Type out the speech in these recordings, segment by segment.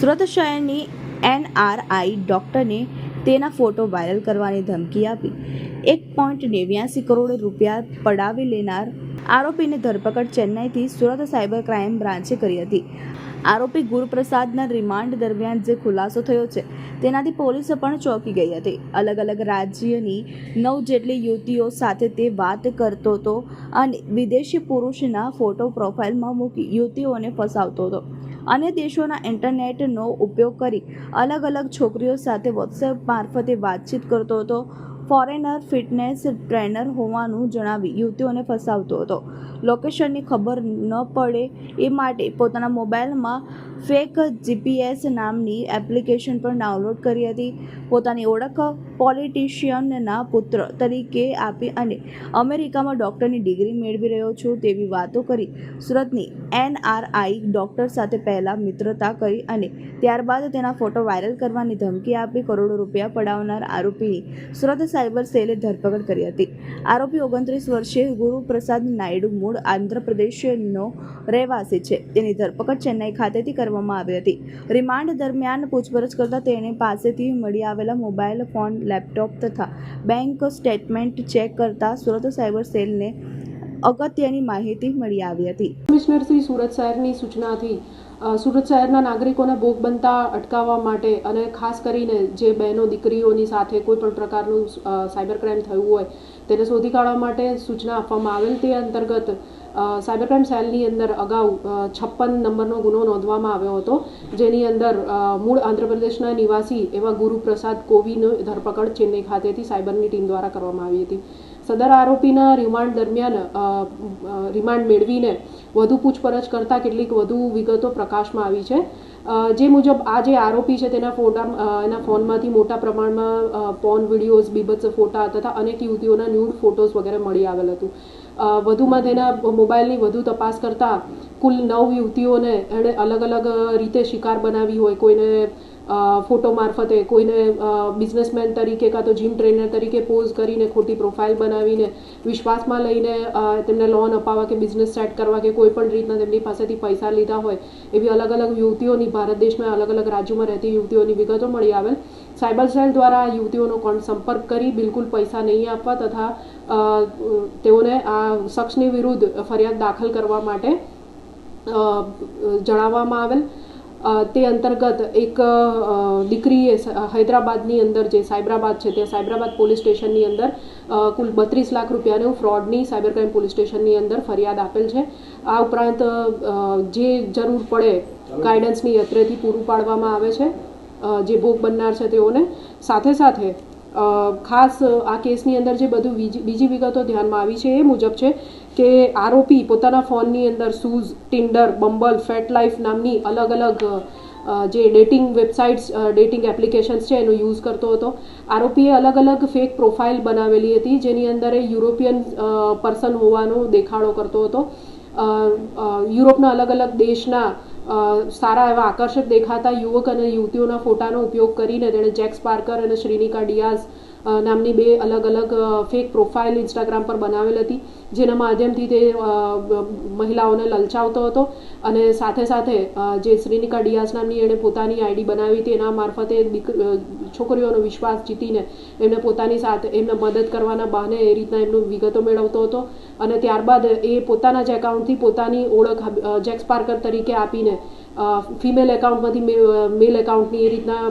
સુરત શહેરની એનઆરઆઈ ડૉક્ટરને તેના ફોટો વાયરલ કરવાની ધમકી આપી. એક પોઈન્ટ નેવ્યાસી કરોડ રૂપિયા પડાવી લેનાર આરોપીની ધરપકડ ચેન્નાઈથી સુરત સાયબર ક્રાઇમ બ્રાન્ચે કરી હતી. આરોપી ગુરુપ્રસાદના રિમાન્ડ દરમિયાન જે ખુલાસો થયો છે, તેનાથી પોલીસ પણ ચોંકી ગઈ હતી. અલગ અલગ રાજ્યની નવ જેટલી યુવતીઓ સાથે તે વાત કરતો હતો અને વિદેશી પુરુષના ફોટો પ્રોફાઇલમાં મૂકી યુવતીઓને ફસાવતો હતો. અન્ય દેશોના ઇન્ટરનેટનો ઉપયોગ કરી અલગ અલગ છોકરીઓ સાથે વોટ્સએપ મારફતે વાતચીત કરતો હતો. ફોરેનર ફિટનેસ ટ્રેનર હોવાનું જણાવી યુવતીઓને ફસાવતો હતો. લોકેશનની ખબર ન પડે એ માટે પોતાના મોબાઈલમાં ફેક જીપીએસ નામની એપ્લિકેશન પણ ડાઉનલોડ કરી હતી. પોતાની ઓળખ પોલિટિશિયનના પુત્ર તરીકે આપી અને અમેરિકામાં ડૉક્ટરની ડિગ્રી મેળવી રહ્યો છું તેવી વાતો કરી સુરતની એનઆરઆઈ ડૉક્ટર સાથે પહેલાં મિત્રતા કરી અને ત્યારબાદ તેના ફોટો વાયરલ કરવાની ધમકી આપી કરોડો રૂપિયા પડાવનાર આરોપીની સુરત સાયબર સેલે ધરપકડ કરી હતી. આરોપી ઓગણત્રીસ વર્ષીય ગુરુપ્રસાદ નાયડુ મૂળ આંધ્રપ્રદેશનો રહેવાસી છે. તેની ધરપકડ ચેન્નઈ ખાતેથી કરવામાં આવી હતી. રિમાન્ડ દરમિયાન પૂછપરછ કરતા તેણે પાસેથી મળી આવેલા મોબાઈલ ફોન, લેપટોપ તથા બેંક સ્ટેટમેન્ટ ચેક કરતા સુરત સાયબર સેલને અગત્યની માહિતી મળી આવી હતી. કમિશનર શ્રી સુરત શહેરની સૂચનાથી સુરત શહેરના નાગરિકોને ભોગ બનતા અટકાવવા માટે અને ખાસ કરીને જે બહેનો દીકરીઓની સાથે કોઈ પણ પ્રકારનું સાયબર ક્રાઇમ થયું હોય તેને શોધી કાઢવા માટે સૂચના આપવામાં આવેલ તે અંતર્ગત સાયબર ક્રાઇમ સેલની અંદર અગાઉ છપ્પન નંબરનો ગુનો નોંધવામાં આવ્યો હતો, જેની અંદર મૂળ આંધ્રપ્રદેશના નિવાસી એવા ગુરુપ્રસાદ કોવીની ધરપકડ ચેન્નઈ ખાતેથી સાયબરની ટીમ દ્વારા કરવામાં આવી હતી. સદર આરોપીના રિમાન્ડ દરમિયાન રિમાન્ડ મેળવીને વધુ પૂછપરછ કરતાં કેટલીક વધુ વિગતો પ્રકાશમાં આવી છે. જે મુજબ આ જે આરોપી છે તેના ફોટા એના ફોનમાંથી મોટા પ્રમાણમાં પોર્ન વિડીયોઝ બીભત્સ ફોટા તથા અનેક યુવતીઓના ન્યૂડ ફોટોઝ વગેરે મળી આવેલ હતું. વધુમાં તેના મોબાઈલની વધુ તપાસ કરતાં કુલ નવ યુવતીઓને એણે અલગ અલગ રીતે શિકાર બનાવી હોય, કોઈને ફોટો મારફતે કોઈને બિઝનેસમેન તરીકે કાં તો જીમ ટ્રેનર તરીકે પોઝ કરીને ખોટી પ્રોફાઇલ બનાવીને, વિશ્વાસમાં લઈને તેમને લોન અપાવવા કે બિઝનેસ સેટ કરવા કે કોઈ પણ રીતના તેમની પાસેથી પૈસા લીધા હોય, એવી અલગ અલગ યુવતીઓની ભારત દેશના અલગ અલગ રાજ્યોમાં રહેતી યુવતીઓની વિગતો મળી આવેલ. સાયબર સેલ દ્વારા યુવતીઓનો કોણ સંપર્ક કરી બિલકુલ પૈસા નહીં આપવા તથા તેઓને આ શખ્સની વિરુદ્ધ ફરિયાદ દાખલ કરવા માટે જણાવવામાં આવેલ. તે અંતર્ગત એક દીકરીએ હૈદરાબાદની અંદર જે સાયબરાબાદ છે તે સાયબરાબાદ પોલીસ સ્ટેશનની અંદર કુલ બત્રીસ લાખ રૂપિયાનું ફ્રોડની સાયબર ક્રાઇમ પોલીસ સ્ટેશનની અંદર ફરિયાદ આપેલ છે. આ ઉપરાંત જે જરૂર પડે ગાઈડન્સની યત્રેથી પૂરું પાડવામાં આવે છે જે ભોગ બનનાર છે તેઓને, સાથે સાથે ખાસ આ કેસની અંદર જે બધું બીજી વિગતો ધ્યાનમાં આવી છે એ મુજબ છે કે આરોપી પોતાના ફોનની અંદર shoes, Tinder Bumble FetLife નામની અલગ અલગ જે ડેટિંગ વેબસાઇટ્સ ડેટિંગ એપ્લિકેશન્સ છે એનો યુઝ કરતો હતો. આરોપીએ અલગ અલગ ફેક પ્રોફાઇલ બનાવેલી હતી જેની અંદર એ યુરોપિયન પર્સન હોવાનો દેખાડો કરતો હતો. યુરોપના અલગ અલગ દેશના સારા એવા આકર્ષક દેખાતા યુવક અને યુવતીઓના ફોટાનો ઉપયોગ કરીને તેણે જેક્સ પાર્કર અને શ્રીનિકા ડિયાઝ નામની બે અલગ અલગ ફેક પ્રોફાઇલ ઇન્સ્ટાગ્રામ પર બનાવેલ હતી જેના માધ્યમથી તે મહિલાઓને લલચાવતો હતો અને સાથે સાથે જે શ્રીનિકા ડિયાસ નામની એણે પોતાની આઈડી બનાવી હતી, એના મારફતે છોકરીઓનો વિશ્વાસ જીતીને એમને પોતાની સાથે, એમને મદદ કરવાના બહાને એ રીતના એમનું વિગતો મેળવતો હતો અને ત્યારબાદ એ પોતાના જ એકાઉન્ટથી પોતાની ઓળખ જેક્સ પાર્કર તરીકે આપીને ફિમેલ એકાઉન્ટમાંથી મેલ એકાઉન્ટની એ રીતના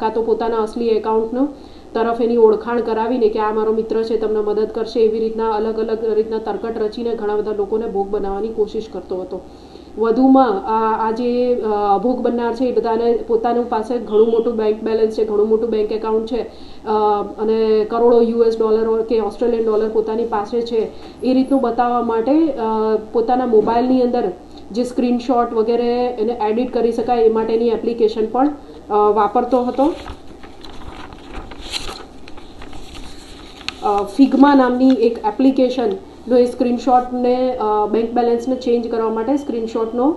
કાં તો પોતાના અસલી એકાઉન્ટનું તરફ એની ઓળખાણ કરાવીને કે આ મારો મિત્ર છે, તમને મદદ કરશે, એવી રીતના અલગ અલગ રીતના તરકટ રચીને ઘણા બધા લોકોને ભોગ બનાવવાની કોશિશ કરતો હતો. વધુમાં આ જે ભોગ બનનાર છે, એ બધાને પોતાનું પાસે ઘણું મોટું બેંક બેલેન્સ છે, ઘણું મોટું બેંક એકાઉન્ટ છે અને કરોડો યુએસ ડોલર કે ઓસ્ટ્રેલિયન ડોલર પોતાની પાસે છે. એ રીતનું બતાવવા માટે પોતાના મોબાઈલની અંદર જે સ્ક્રીનશોટ વગેરે એને એડિટ કરી શકાય એ માટેની એપ્લિકેશન પણ વાપરતો હતો. ફિગ્મા નામની એક એપ્લિકેશનનો એ સ્ક્રીનશોટને બેંક બેલેન્સને ચેન્જ કરવા માટે સ્ક્રીનશોટનો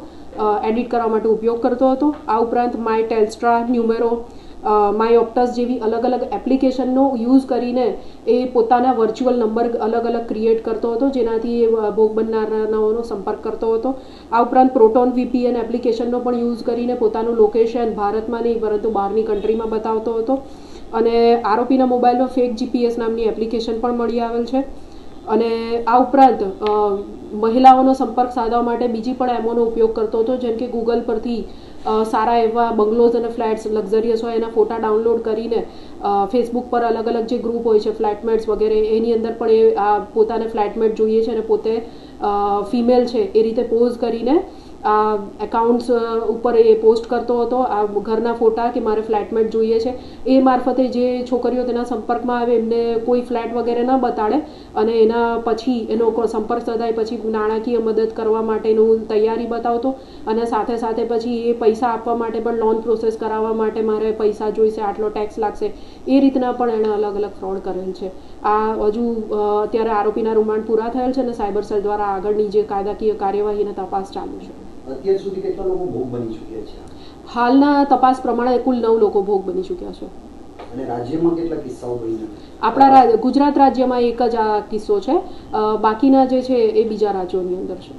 એડિટ કરવા માટે ઉપયોગ કરતો હતો. આ ઉપરાંત My Telstra Numero My Optus જેવી અલગ અલગ એપ્લિકેશનનો યુઝ કરીને એ પોતાના વર્ચ્યુઅલ નંબર અલગ અલગ ક્રિએટ કરતો હતો, જેનાથી એ ભોગ બનનારાઓનો સંપર્ક કરતો હતો. આ ઉપરાંત પ્રોટોન વીપીએન એપ્લિકેશનનો પણ યુઝ કરીને પોતાનું લોકેશન ભારતમાં નહીં, પરંતુ બહારની કન્ટ્રીમાં બતાવતો હતો. અને આરોપીના મોબાઈલમાં ફેક જીપીએસ નામની એપ્લિકેશન પણ મળી આવેલ છે. અને આ ઉપરાંત મહિલાઓનો સંપર્ક સાધવા માટે બીજી પણ એમોનો ઉપયોગ કરતો હતો, જેમ કે ગૂગલ પરથી સારા એવા બંગલોઝ અને ફ્લેટ્સ, લક્ઝરિયસ હોય એના ફોટા ડાઉનલોડ કરીને ફેસબુક પર અલગ અલગ જે ગ્રુપ હોય છે, ફ્લેટમેટ્સ વગેરે, એની અંદર પણ એ આ પોતાને ફ્લેટમેટ જોઈએ છે અને પોતે ફિમેલ છે, એ રીતે પોઝ કરીને આ એકાઉન્ટ્સ ઉપર એ પોસ્ટ કરતો હતો, આ ઘરના ફોટા કે મારે ફ્લેટમેટ જોઈએ છે, એ મારફતે જે છોકરીઓ તેના સંપર્કમાં આવે, એમને કોઈ ફ્લેટ વગેરે ન બતાડે, અને એના પછી એનો સંપર્ક સદાય પછી નાણાકીય મદદ કરવા માટેનું તૈયારી બતાવતો, અને સાથે સાથે પછી એ પૈસા આપવા માટે પણ લોન પ્રોસેસ કરાવવા માટે મારે પૈસા જોઈશે, આટલો ટેક્સ લાગશે, એ રીતના પણ એણે અલગ અલગ ફ્રોડ કરેલ છે. આ હજુ અત્યારે આરોપીના રિમાન્ડ પૂરા થયેલ છે અને સાયબર સેલ દ્વારા આગળની જે કાયદાકીય કાર્યવાહી અને તપાસ ચાલુ છે. અત્યાર સુધી કેટલા લોકો ભોગ બની ચૂક્યા છે? હાલના તપાસ પ્રમાણે કુલ નવ લોકો ભોગ બની ચૂક્યા છે. અને રાજ્યમાં કેટલા કિસ્સાઓ બન્યા? આપણા ગુજરાત રાજ્યમાં એક જ આ કિસ્સો છે. બાકીના જે છે એ બીજા રાજ્યોની અંદર છે.